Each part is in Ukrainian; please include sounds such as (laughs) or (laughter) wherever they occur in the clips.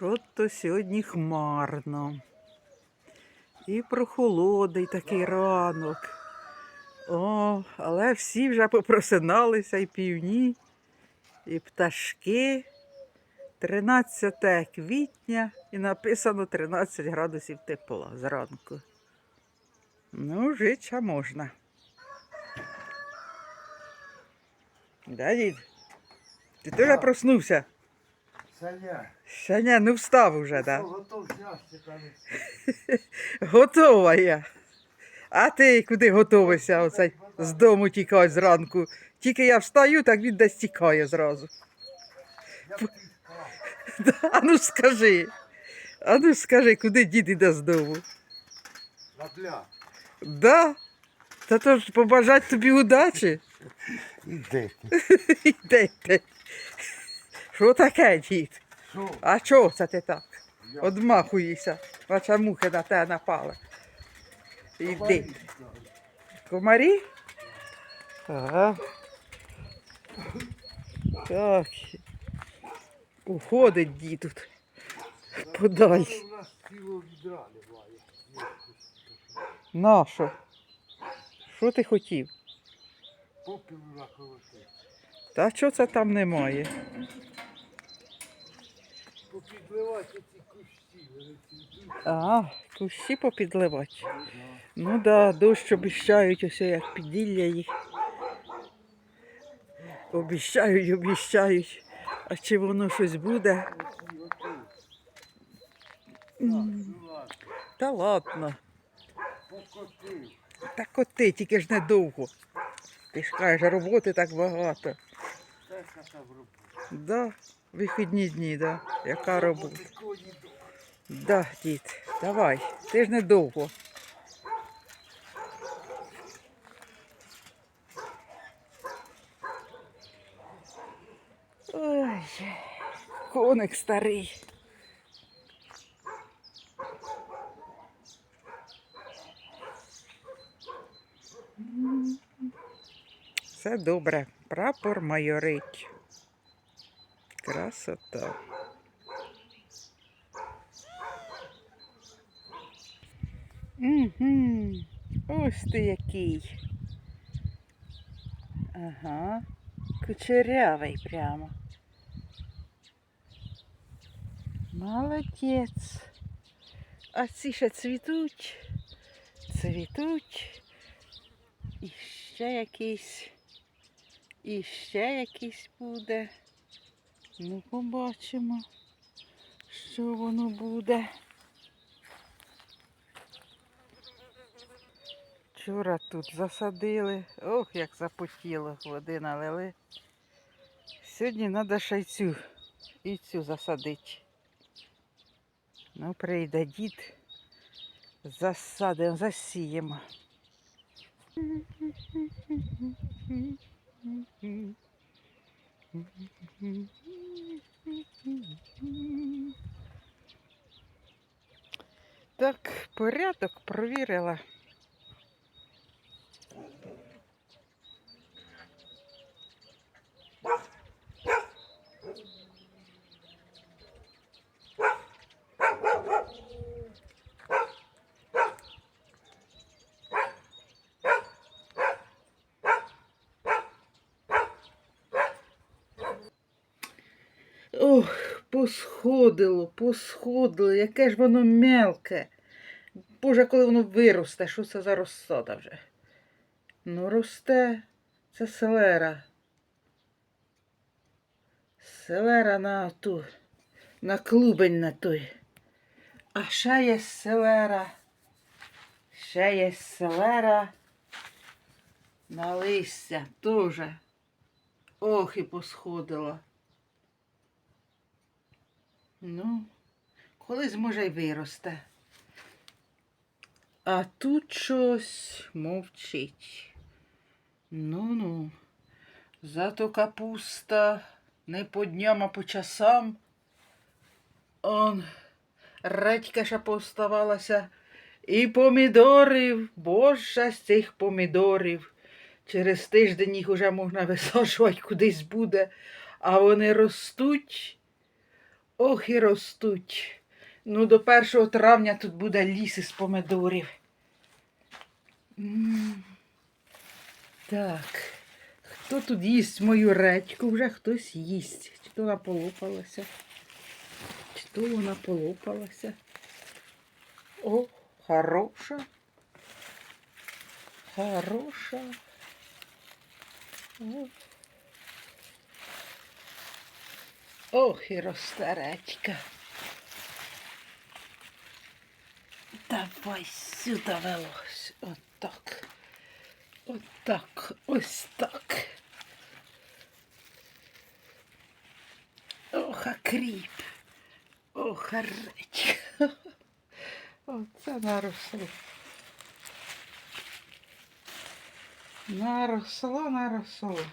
Що то сьогодні хмарно. І прохолодний такий ранок. О, але всі вже попросиналися і півні, і пташки. 13 квітня і написано 13 градусів тепла зранку. Ну, жича можна. Да, дід? Ти теж проснувся? Саня, ні, ну встав уже, так. готов ящика? (laughs) Готова я. А ти куди готовишся оце з дому тікати зранку? Тільки я встаю, так він десь тікає зразу. (laughs) А ну скажи. А ну скажи, куди дід іде з дому? На пляж. Да? Та то ж побажать тобі удачі. (laughs) Іди. Йдете. Що таке, дід? Що? А чого це ти так? Одмахуєшся, наче мухи на тебе напали. Іди. Комарі. Ага. Так. Уходить дід тут. Відра немає. Нащо? Що ти хотів? Попіл. Та що це там немає? Попідливати ці кущі, вони цвітуть. Ага, кущі попідливати. Ну да, дощ обіщають усе, як піділля їх. Обіщають, обіщають. А чи воно щось буде? М, Та ладно. покотив. Та коти, тільки ж недовго. Ти ж кажеш, роботи так багато. Те, там робити. Да, вихідні дні, да. Яка робота? Да, дід, давай, ти ж недовго. Ой, коник старий. Все добре. Прапор майорить. Красота. Угу. Ось ти який. Ага. Кучерявий прямо. Молодець. А ці ще цвітуть. Цвітуть. І ще якийсь. І ще якийсь буде. Ну, побачимо, що воно буде. Вчора тут засадили. Ох, як запотіло, води налили. Сьогодні треба ще й цю, і цю засадити. Ну, прийде дід, засадимо, засіємо. Так, порядок провірила. Ох, посходило, посходило, яке ж воно мелке. Боже, коли воно виросте, що це за розсада вже? Ну, росте, це селера. Селера на ту, на клубень на той. А ще є селера. Ще є селера на листя теж. Ох, і посходила. Ну, колись може й виросте. А тут щось мовчить. Ну-ну. Зато капуста не по дням, а по часам. Он редька ще поставалася. І помідорів, боже з цих помідорів. Через тиждень їх уже можна (laughs) висаджувати кудись буде, а вони ростуть. Ох і ростуть. Ну, до 1 травня тут буде ліс із помидорів. Так. Хто тут їсть мою редьку? Вже хтось їсть. Чи то вона полопалася? Чи то вона полопалася? О, хороша. Хороша. О. Ох, і росте редька. Давай сюди велось. Отак. Отак. Ось так. Ох, а кріп. Ох, а редька. Оце наросло. Наросло, наросло. М.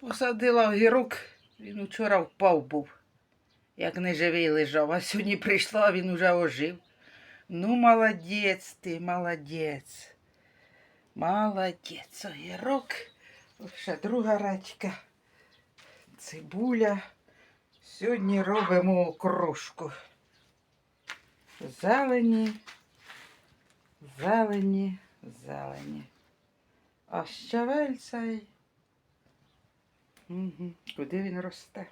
Посадила огірок, він вчора впав був, як неживий лежав, а сьогодні прийшла, він уже ожив. Ну, молодець ти, молодець. Молодець, огірок. Ще друга речка. Цибуля. Сьогодні робимо окрошку. Зелені, зелені, зелені. А щавель цей. Угу. Куди він росте?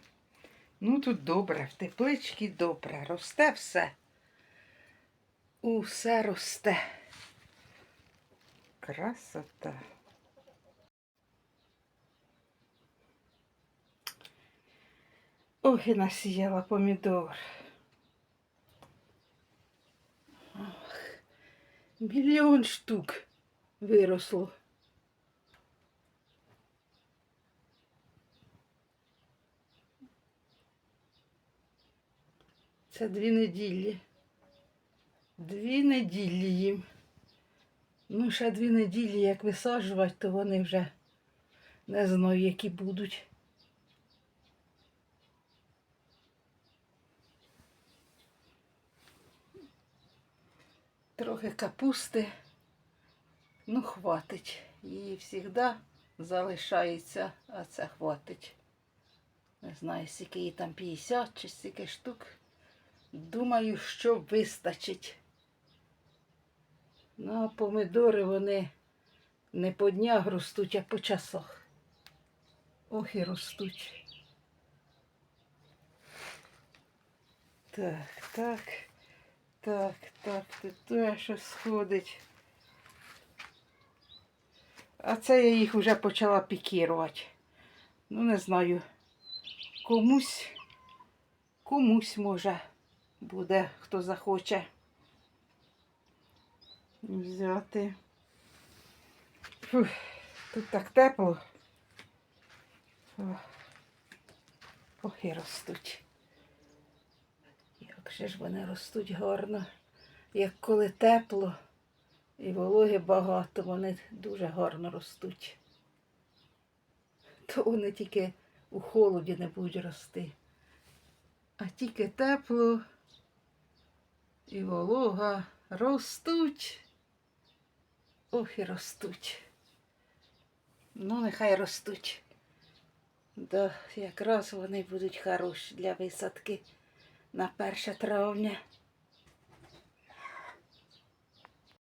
Ну тут добре, в тепличці добре. Росте все. Усе росте. Красота. Ох, і насіяла помідор. Ох, мільйон штук виросло. Це дві неділі. Дві неділі їм. Ну, ще дві неділі, як висаджувати, то вони вже не знаю, які будуть. Трохи капусти. Ну, хватить. Її завжди залишається, а це хватить. Не знаю, скільки її там 50 чи скільки штук. Думаю, що вистачить. Ну, а помидори вони не по днях ростуть, а по часах. Ох і ростуть. Так, так, так, так, тут то щось сходить. А це я їх вже почала пікірувати. Ну, не знаю. Комусь, комусь може буде, хто захоче взяти. Фух, тут так тепло. Ох, Ох, ростуть. Як же ж вони ростуть гарно. Як коли тепло і вологи багато, вони дуже гарно ростуть. То вони тільки у холоді не будуть рости. А тільки тепло і волога ростуть. Ох і ростуть. Ну, нехай ростуть. Да, якраз вони будуть хороші для висадки на 1 травня.